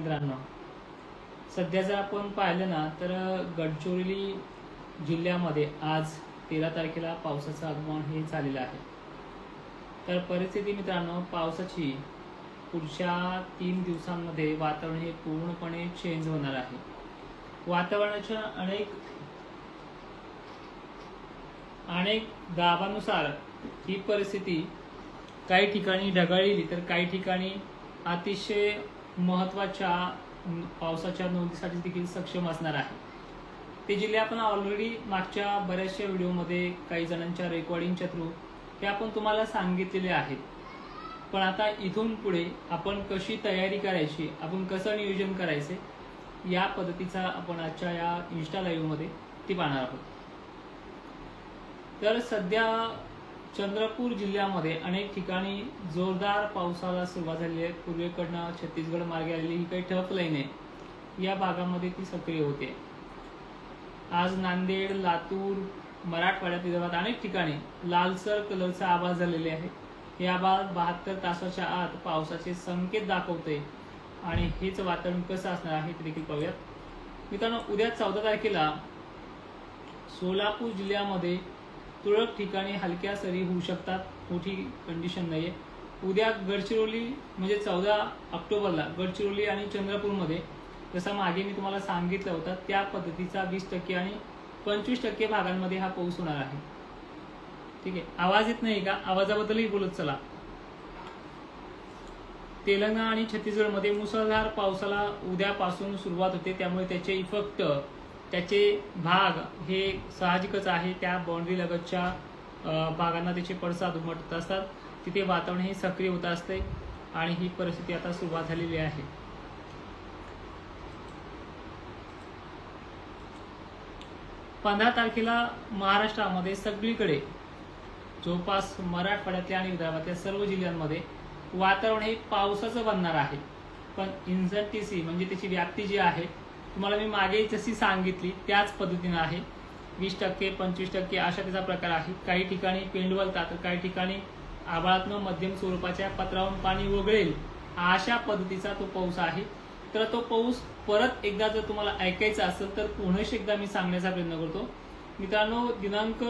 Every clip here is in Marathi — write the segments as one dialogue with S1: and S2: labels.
S1: मित्रांनो सध्या जर आपण पाहिलं ना तर गडचिरोली जिल्ह्यामध्ये आज तेरा तारखेला पावसाचं आगमन हे झालेलं आहे. तर परिस्थिती मित्रांनो पावसाची पुढच्या तीन दिवसांमध्ये वातावरण हे पूर्णपणे चेंज होणार आहे. वातावरणाच्या अनेक अनेक दाबानुसार ही परिस्थिती काही ठिकाणी ढगाळली तर काही ठिकाणी अतिशय महत्त्वाच्या पावसाच्या नोंदीसाठी देखील सक्षम असणार आहे. ते जिल्हे आपण ऑलरेडी मागच्या बऱ्याचशा व्हिडिओमध्ये काही जणांच्या रेकॉर्डिंगच्या थ्रू हे आपण तुम्हाला सांगितलेले आहेत. पण आता इथून पुढे आपण कशी तयारी करायची आपण कसं नियोजन करायचे या पद्धतीचा आपण आजच्या या इन्स्टा लाईव्हमध्ये ती पाहणार आहोत. तर सध्या चंद्रपूर जिल्ह्यामध्ये अनेक ठिकाणी जोरदार पावसाला सुरुवात झाली आहे. पूर्वेकडनं छत्तीसगड मार्गे आलेली ही काही ठप लाईन आहे या भागामध्ये ती सक्रिय होते. आज नांदेड लातूर मराठवाड्यात विदर्भात अनेक ठिकाणी लालसर कलरचा आभास झालेले आहे. हे आवाज बहात्तर तासाच्या आत पावसाचे संकेत दाखवते आणि हेच वातावरण कसं असणार आहे ते देखील पाहूयात. मित्रांनो उद्या चौदा तारखेला सोलापूर जिल्ह्यामध्ये तुरळक ठिकाणी हलक्या सरी होऊ शकतात. मोठी कंडिशन नाहीये. उद्या गडचिरोली म्हणजे चौदा ऑक्टोबरला गडचिरोली आणि चंद्रपूरमध्ये जसा मागे मी तुम्हाला सांगितलं होतं त्या पद्धतीचा वीस टक्के आणि पंचवीस टक्के भागांमध्ये हा पाऊस होणार आहे. ठीक आहे? आवाज येत नाही का? आवाजाबद्दलही बोलत चला. तेलंगणा आणि छत्तीसगडमध्ये मुसळधार पावसाला उद्यापासून सुरुवात होते. त्यामुळे त्याचे इफेक्ट त्याचे भाग हे साहजिकच आहे. त्या बाउंड्री लगतच्या भागांना त्याचे पडसाद उमटत असतात. तिथे वातावरण हे सक्रिय होत असते आणि ही परिस्थिती आता सुरुवात झालेली आहे. पंधरा तारखेला महाराष्ट्रामध्ये सगळीकडे जवळपास मराठवाड्यातल्या आणि विदर्भातल्या सर्व जिल्ह्यांमध्ये वातावरण हे पावसाचं बनणार आहे. पण इन्झंटिसी म्हणजे त्याची व्याप्ती जी आहे तुम्हाला मी मागे जशी सांगितली त्याच पद्धतीनं आहे. वीस टक्के पंचवीस टक्के अशा त्याचा प्रकार आहे. काही ठिकाणी पेंडवलतात तर काही ठिकाणी आभाळातनं मध्यम स्वरूपाच्या पत्रावरून पाणी वगळेल अशा पद्धतीचा तो पाऊस आहे. तर तो पाऊस परत एकदा जर तुम्हाला ऐकायचा असेल तर पुन्हा एकदा मी सांगण्याचा प्रयत्न करतो. मित्रांनो दिनांक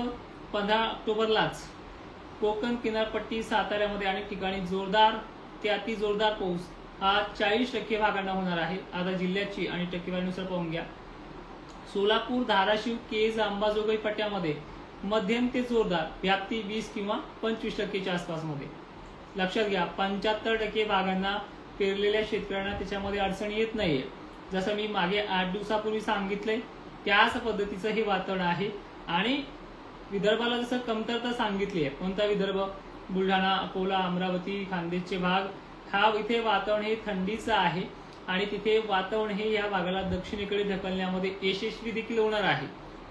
S1: पंधरा ऑक्टोबरलाच कोकण किनारपट्टी साताऱ्यामध्ये अनेक ठिकाणी जोरदार ते अति जोरदार पाऊस हा चाळीस टक्के भागांना होणार आहे. आता जिल्ह्याची आणि टक्केवारीनुसार पाहून घ्या. सोलापूर धाराशिव केज अंबाजोगाई पट्ट्यामध्ये मध्यम ते जोरदार व्याप्ती वीस किंवा पंचवीस टक्केच्या आसपासमध्ये. लक्षात घ्या पंच्याहत्तर टक्के भागांना पेरलेल्या शेतकऱ्यांना त्याच्यामध्ये अडचण येत नाहीये. जसं मी मागे आठ दिवसापूर्वी सांगितलंय त्याच पद्धतीचं हे वातावरण आहे. आणि विदर्भाला जसं कमतरता सांगितली आहे कोणता विदर्भ? बुलढाणा अकोला अमरावती खानदेशचे भाग हा इथे वातावरण हे थंडीचं आहे आणि तिथे वातावरण हे या भागाला दक्षिणेकडे ढकलण्यामध्ये यशस्वी देखील होणार आहे.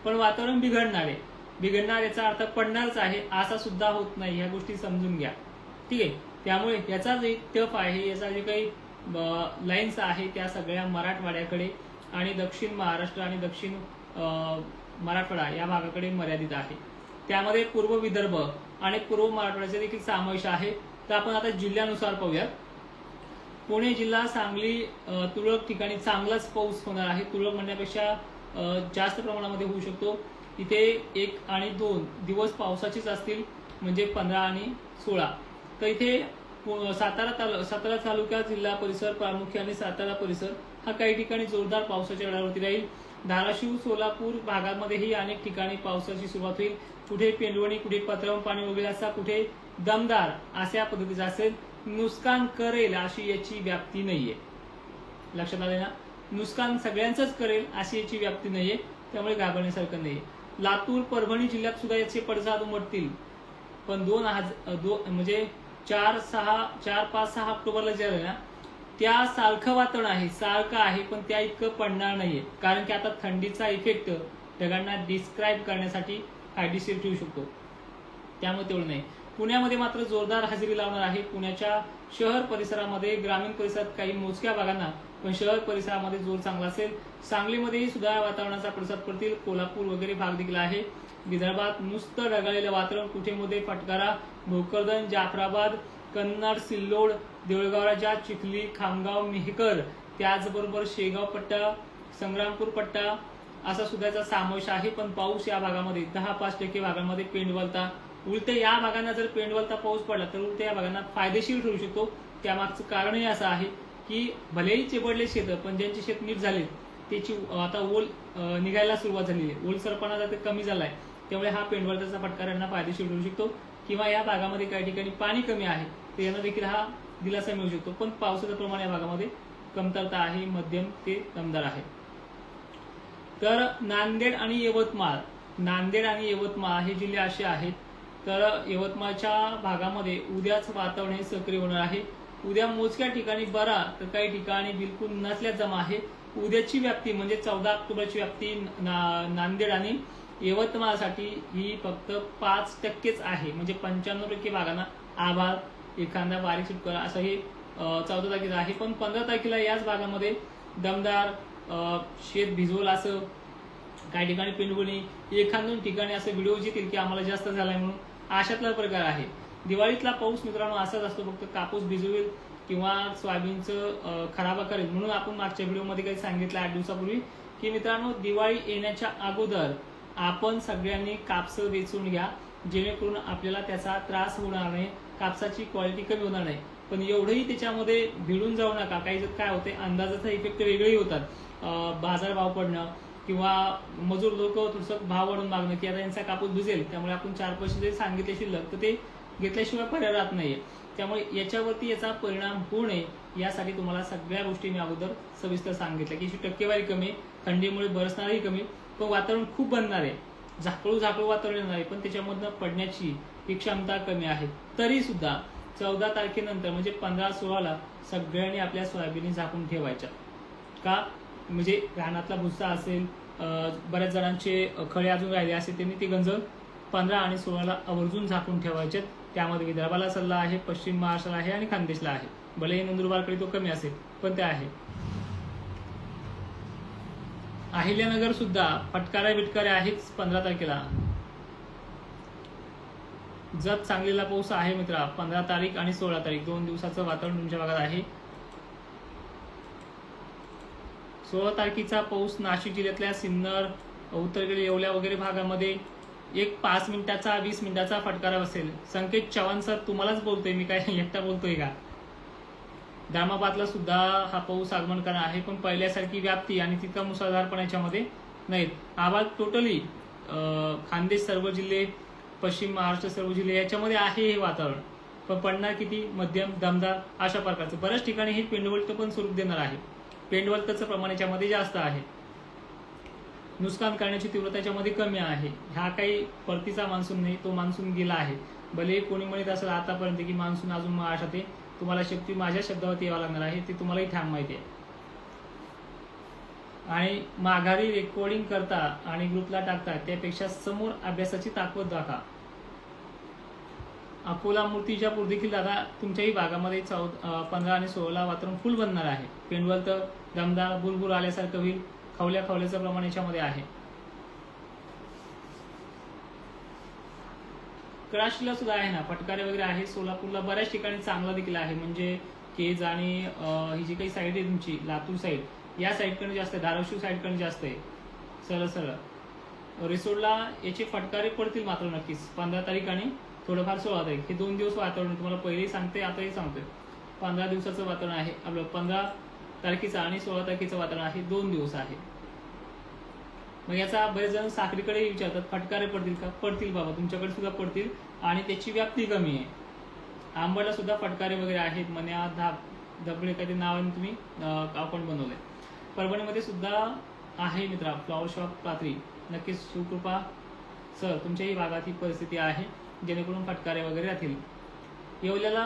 S1: पण वातावरण बिघडणार आहे बिघडणार याचा अर्थ पडणारच आहे असा सुद्धा होत नाही. ह्या गोष्टी समजून घ्या. ठीक आहे? त्यामुळे याचा जे टफ आहे याचा जे काही लाईन्स आहे त्या सगळ्या मराठवाड्याकडे आणि दक्षिण महाराष्ट्र आणि दक्षिण मराठवाडा या भागाकडे मर्यादित आहे. त्यामध्ये पूर्व विदर्भ आणि पूर्व मराठवाड्याचा देखील समावेश आहे. तर आपण आता जिल्ह्यानुसार पाहूयात. पुणे जिल्हा सांगली तुरळक ठिकाणी चांगलाच पाऊस होणार आहे. तुरळक म्हणण्यापेक्षा जास्त प्रमाणामध्ये होऊ शकतो. इथे एक आणि दोन दिवस पावसाचेच असतील म्हणजे पंधरा आणि सोळा. तर इथे पु- सातारा तालु सातारा तालुका जिल्हा परिसर प्रामुख्याने सातारा परिसर हा काही ठिकाणी जोरदार पावसाच्या वेळावरती राहील. धाराशिव सोलापूर भागामध्येही अनेक ठिकाणी पावसाची सुरुवात होईल. कुठे पेंडवणी कुठे पत्रावून पाणी वगैरे असा कुठे दमदार अशा पद्धतीचा असेल नुकसान करेल अशी याची व्याप्ती नाहीये. लक्षात आले ना? नुकसान सगळ्यांचंच करेल अशी याची व्याप्ती नाहीये. त्यामुळे घाबरण्यासारखं नाहीये. लातूर परभणी जिल्ह्यात सुद्धा याचे पडसाद उमटतील. पण दोन हजार दोन म्हणजे चार सहा चार पाच सहा ऑक्टोबरला जे आलं ना त्या सारखं वातावरण आहे. सारखं आहे पण त्या इतकं पडणार नाहीये. कारण की आता थंडीचा इफेक्ट ढगांना डिस्क्राईब करण्यासाठी फायदेशीर ठेवू शकतो. त्यामुळे तेवढं नाही. पुण्यामध्ये मात्र जोरदार हजेरी लावणार आहे. पुण्याच्या शहर परिसरामध्ये ग्रामीण परिसरात काही मोजक्या भागांना पण शहर परिसरामध्ये जोर चांगला असेल. सांगलीमध्येही सुद्धा वातावरणाचा प्रसाद पडतील. कोल्हापूर वगैरे भाग देखील आहे. विदर्भात नुसतं ढगाळलेलं वातावरण. कुठे मध्ये फटकारा भोकरदन जाफराबाद कन्नड सिल्लोड देऊळगाव राजा चिखली खामगाव मेहकर त्याचबरोबर शेगाव पट्टा संग्रामपूर पट्टा असा सुद्धा याचा समावेश आहे. पण पाऊस या भागामध्ये दहा पाच टक्के भागांमध्ये पेंडवलता उलट या भागांना जर पेंडवलचा पाऊस पडला तर उलट या भागांना फायदेशीर ठरू शकतो. त्यामागचं कारणही असं आहे की भलेही चिबडले शेत पण ज्यांचे शेत नीट झाले त्याची आता ओल निघायला सुरुवात झालेली आहे. ओलसरपणा आता कमी झालाय. त्यामुळे हा पेंडवलचा फटका यांना फायदेशीर ठरू शकतो. किंवा या भागामध्ये काही ठिकाणी पाणी कमी आहे तर यांना देखील हा दिलासा मिळू शकतो. पण पावसाचं प्रमाण या भागामध्ये कमतरता आहे मध्यम ते दमदार आहे. तर नांदेड आणि यवतमाळ. नांदेड आणि यवतमाळ हे जिल्हे असे आहेत तर यवतमाळच्या भागामध्ये उद्याच वातावरण हे सक्रिय होणार आहे. उद्या मोजक्या ठिकाणी बरा तर काही ठिकाणी बिलकुल नसल्या जमा आहे. उद्याची व्याप्ती म्हणजे चौदा ऑक्टोबरची व्याप्ती ना- नांदेड आणि यवतमाळसाठी ही फक्त पाच टक्केच आहे. म्हणजे पंच्याण्णव टक्के भागांना आभाळ एखादा बारीक सुटका असं हे चौदा तारखेला आहे. पण पंधरा तारखेला याच भागामध्ये दमदार शेत भिजवल असं काही ठिकाणी पिंडवणी एखाद दोन ठिकाणी असं व्हिडिओ येतील की आम्हाला जास्त झालाय म्हणून. अशातला प्रकार आहे. दिवाळीतला पाऊस मित्रांनो असाच असतो फक्त कापूस भिजवेल किंवा सोयाबीनचं खराब खराबा करेल. म्हणून आपण मागच्या व्हिडिओमध्ये काही सांगितलं आठ दिवसापूर्वी की मित्रांनो दिवाळी येण्याच्या अगोदर आपण सगळ्यांनी कापस वेचून घ्या जेणेकरून आपल्याला त्याचा त्रास होणार नाही कापसाची क्वालिटी कमी होणार नाही. पण एवढंही त्याच्यामध्ये भिडून जाऊ नका. काही जर काय होते अंदाजाचा इफेक्ट वेगळेही होतात. बाजारभाव बाजार भाव पडणं किंवा मजूर लोक थोडंसं भाव वाढून मागणं की आता यांचा कापूस भिजेल त्यामुळे आपण चार पैसे जरी सांगितले शिल्लक तर ते घेतल्याशिवाय पर्याय राहत नाहीये. त्यामुळे याच्यावरती याचा परिणाम होऊ नये यासाठी तुम्हाला सगळ्या गोष्टी मी अगोदर सविस्तर सांगितल्या की टक्केवारी कमी थंडीमुळे बरसणारही कमी पण वातावरण खूप बनणार आहे. झाकळू झाकळू वातावरण येणार आहे पण त्याच्यामधनं पडण्याची ही क्षमता कमी आहे. तरी सुद्धा चौदा तारखेनंतर म्हणजे पंधरा सोळाला सगळ्यांनी आपल्या सोयाबीन झाकून ठेवायच्या. का? म्हणजे रानातला भुस्सा असेल अं, बऱ्याच जणांचे खळे अजून राहिले असेल त्यांनी ते गंज पंधरा आणि सोळाला आवर्जून झाकून ठेवायचे. त्यामध्ये विदर्भाला सल्ला आहे पश्चिम महाराष्ट्राला आहे आणि खानदेशला आहे. भलेही नंदुरबारकडे तो कमी असेल पण ते आहे. अहिल्यानगर सुद्धा फटकाऱ्या बिटकाऱ्या आहेच पंधरा तारखेला. जत चांगलेला पाऊस आहे मित्रा पंधरा तारीख आणि सोळा तारीख. दोन दिवसाचं वातावरण तुमच्या भागात आहे. सोळा तारखेचा पाऊस नाशिक जिल्ह्यातल्या सिन्नर उत्तरेकडे येवल्या वगैरे भागामध्ये एक पाच मिनिटाचा वीस मिनिटाचा फटकारा बसेल. संकेत चव्हाण सर तुम्हालाच बोलतोय मी काय एकटा बोलतोय का? दामाबादला सुद्धा हा पाऊस आगमन करणार आहे पण पहिल्यासारखी व्याप्ती आणि तितका मुसळधारपण याच्यामध्ये नाहीत. आवाज टोटली खानदेश सर्व जिल्हे पश्चिम महाराष्ट्र सर्व जिल्हे याच्यामध्ये आहे हे वातावरण. पण पडणार किती? मध्यम दमदार अशा प्रकारचं. बऱ्याच ठिकाणी हे पेंडवल्ट पण स्वरूप देणार आहे. पेंडवल्टचं प्रमाण याच्यामध्ये जास्त आहे. नुकसान करण्याची तीव्रता याच्यामध्ये कमी आहे. हा काही परतीचा मान्सून नाही तो मान्सून गेला आहे. भले कोणी म्हणत असेल आतापर्यंत की मान्सून अजून महाराष्ट्रात आहे तुम्हाला शक्ती माझ्या शब्दावरती यावं लागणार आहे ते तुम्हालाही ठाम माहिती आहे. आणि माघारी रेकॉर्डिंग करता आणि ग्रुपला टाकता त्यापेक्षा समोर अभ्यासाची ताकद दाखवा. अकोला मूर्तीजापूर देखील दादा तुमच्याही भागामध्ये चौद पंधरा आणि सोळाला वातावरण फुल बनणार आहे. पेंडवल तर दमदार बुलबुल आल्यासारखं होईल. खवल्या खवल्याचं प्रमाण याच्यामध्ये आहे. कळाशीला सुद्धा आहे ना फटकारे वगैरे आहे. सोलापूरला बऱ्याच ठिकाणी चांगला देखील आहे. म्हणजे केज आणि ही जी काही साईड आहे तुमची लातूर साईड या साईडकडे जास्त आहे. धाराशिव साईडकडे जास्त आहे. सरळ सरळ. रिसोडला याचे फटकारे पडतील मात्र नक्कीच. पंधरा तारीख आणि थोडंफार सोळा तारीख हे दोन दिवस वातावरण तुम्हाला पहिलेही सांगते आताही सांगते पंधरा दिवसाचं वातावरण आहे. आपलं पंधरा तारखेचं आणि सोळा तारखेचं वातावरण आहे. दोन दिवस आहे. मग याचा बरेच जण साखरीकडे विचारतात फटकारे पडतील का? पडतील बाबा. तुमच्याकडे सुद्धा पडतील आणि त्याची व्याप्ती कमी आहे. आंबडला सुद्धा फटकारे वगैरे आहेत. मन्या धाप दबळे काही नावाने तुम्ही? आपण बनवलंय. परभणीमध्ये सुद्धा आहे मित्रा फ्लॉवर शॉप पात्री नक्कीच सुकृपा सर तुमच्याही भागात ही परिस्थिती आहे. जेणेकरून फटकारे वगैरे राहतील. येवल्याला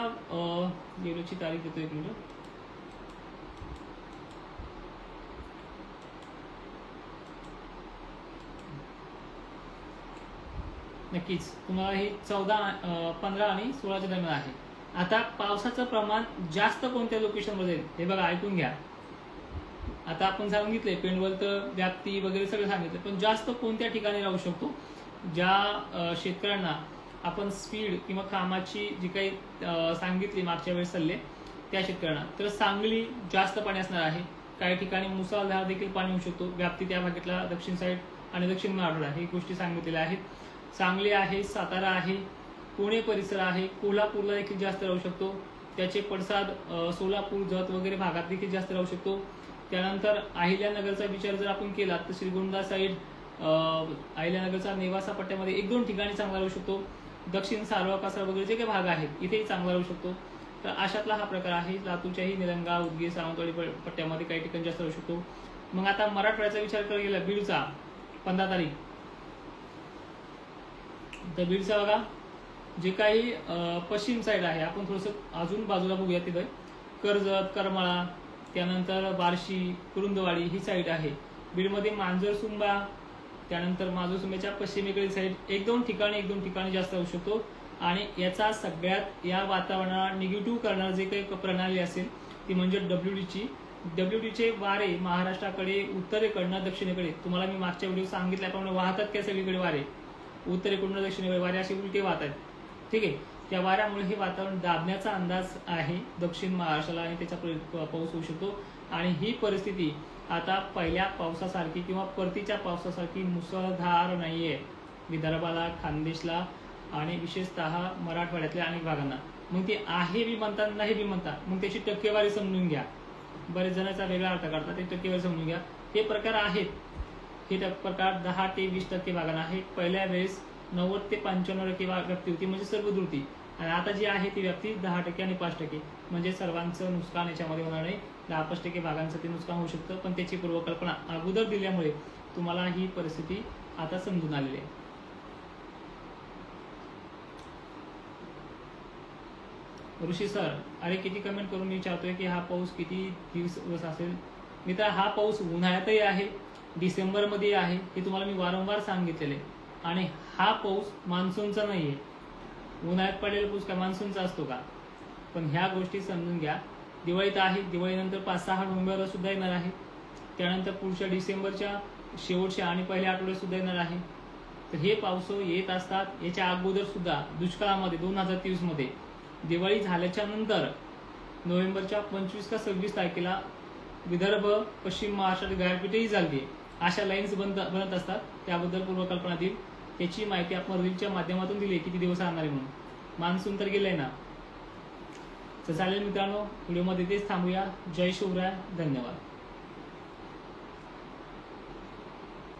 S1: येवल्याची तारीख देतो एक मिनिट. नक्कीच तुम्हाला हे चौदा पंधरा आणि सोळाच्या दरम्यान आहे. आता पावसाचं प्रमाण जास्त कोणत्या लोकेशनमध्ये? हे बघा ऐकून घ्या. आता आपण सांगितले पेंडवल तर व्याप्ती वगैरे सगळं सांगितलं पण जास्त कोणत्या ठिकाणी राहू शकतो? ज्या शेतकऱ्यांना आपण स्पीड किंवा कामाची जी काही सांगितली मागच्या वेळेस सल्ले त्या शेतकऱ्यांना. तर सांगली जास्त पाणी असणार आहे. काही ठिकाणी मुसळधार देखील पाणी होऊ शकतो. व्याप्ती त्या भागातला दक्षिण साईड आणि दक्षिण मराठवाडा ही गोष्टी सांगितलेल्या आहेत. सांगली आहे सातारा आहे पुणे परिसर आहे. कोल्हापूरला देखील जास्त राहू शकतो. त्याचे पडसाद सोलापूर जत वगैरे भागात देखील जास्त राहू शकतो. त्यानंतर अहिल्यानगरचा विचार जर आपण केला तर श्रीगोंदा साईड अहिल्यानगरचा नेवासा पट्ट्यामध्ये एक दोन ठिकाणी चांगला राहू शकतो. दक्षिण सारवा कासर वगैरे जे काही भाग आहेत इथेही चांगला राहू शकतो. तर अशातला हा प्रकार आहे लातूरच्याही निलंगा उदगीर सावंतवाडी पट्ट्यामध्ये काही ठिकाणी जास्त राहू शकतो. मग आता मराठवाड्याचा विचार करायला गेला बीडचा. पंधरा तारीख. तर बीडचा बघा जे काही अं, पश्चिम साईड आहे आपण थोडंसं अजून बाजूला बघूया तिथं. कर्जत करमाळा त्यानंतर बार्शी कुरुंदवाडी ही साईड आहे. बीडमध्ये मांजरसुंबा त्यानंतर मांजरसुंबाच्या पश्चिमेकडील साईड एक दोन ठिकाणी एक दोन ठिकाणी जास्त होऊ शकतो. आणि याचा सगळ्यात या वातावरणाला निगेटिव्ह करणार जे काही प्रणाली असेल ती म्हणजे डब्ल्यू डीची डब्ल्यू डीचे वारे महाराष्ट्राकडे उत्तरेकडनं दक्षिणेकडे. तुम्हाला मी मागच्या व्हिडिओ सांगितल्याप्रमाणे वाहतात काय सगळीकडे वारे? उत्तरेकडून दक्षिणेकडे वारे असे उलटे वाहत आहेत ठीक आहे? त्या वाऱ्यामुळे हे वातावरण दाबण्याचा अंदाज आहे. दक्षिण महाराष्ट्राला आणि त्याचा पाऊस होऊ शकतो. आणि ही परिस्थिती आता पहिल्या पावसासारखी किंवा परतीच्या पावसासारखी मुसळधार नाही आहे विदर्भाला खानदेशला आणि विशेषतः मराठवाड्यातल्या अनेक भागांना. मग ती आहे बी म्हणतात नाही बी म्हणतात मग त्याची टक्केवारी समजून घ्या. बरेच जणांचा वेगळा अर्थ काढतात ते टक्केवारी समजून घ्या. हे प्रकार आहेत. हे प्रकार दहा ते वीस टक्के भागांना आहे पहिल्या वेळेस नव्वद ते पंच्याण्णव टक्के व्यक्ती होती म्हणजे सर्व आणि आता जी आहे ती व्याप्ती दहा टक्के आणि पाच टक्के. म्हणजे सर्वांचं नुकसान याच्यामध्ये होणार नाही. दहा पाच टक्के भागांचं ते नुकसान होऊ शकतं पण त्याची पूर्वकल्पना अगोदर दिल्यामुळे तुम्हाला ही परिस्थिती आता समजून आलेली आहे. ऋषी सर अरे किती कमेंट करून मी विचारतोय की हा पाऊस किती दिवस दिवस असेल? मित्र हा पाऊस उन्हाळ्यातही आहे डिसेंबरमध्ये आहे हे तुम्हाला मी वारंवार सांगितलेले आणि हा पाऊस मान्सूनचा नाही आहे उन्हाळ्यात पडलेला पाऊस काय मान्सूनचा असतो का? पण ह्या गोष्टी समजून घ्या. दिवाळीत आहे दिवाळीनंतर पाच सहा नोव्हेंबरला सुद्धा येणार आहे. त्यानंतर पुढच्या डिसेंबरच्या शेवटच्या आणि पहिल्या आठवड्यात सुद्धा येणार आहे. तर हे पाऊस येत असतात याच्या अगोदर सुद्धा दुष्काळामध्ये दोन हजार तेवीसमध्ये दिवाळी झाल्याच्यानंतर नोव्हेंबरच्या पंचवीस का सव्वीस तारखेला विदर्भ पश्चिम महाराष्ट्रात गारपीटही झाली अशा लाईन्स बनत बनत असतात. त्याबद्दल पूर्वकल्पना देईल. त्याची माहिती आपण रीलच्या माध्यमातून दिली किती दिवस आणणार आहे म्हणून. मान्सून तर गेलंय ना. तर चालेल मित्रांनो व्हिडिओमध्ये तेच थांबूया. जय शिवराय. धन्यवाद.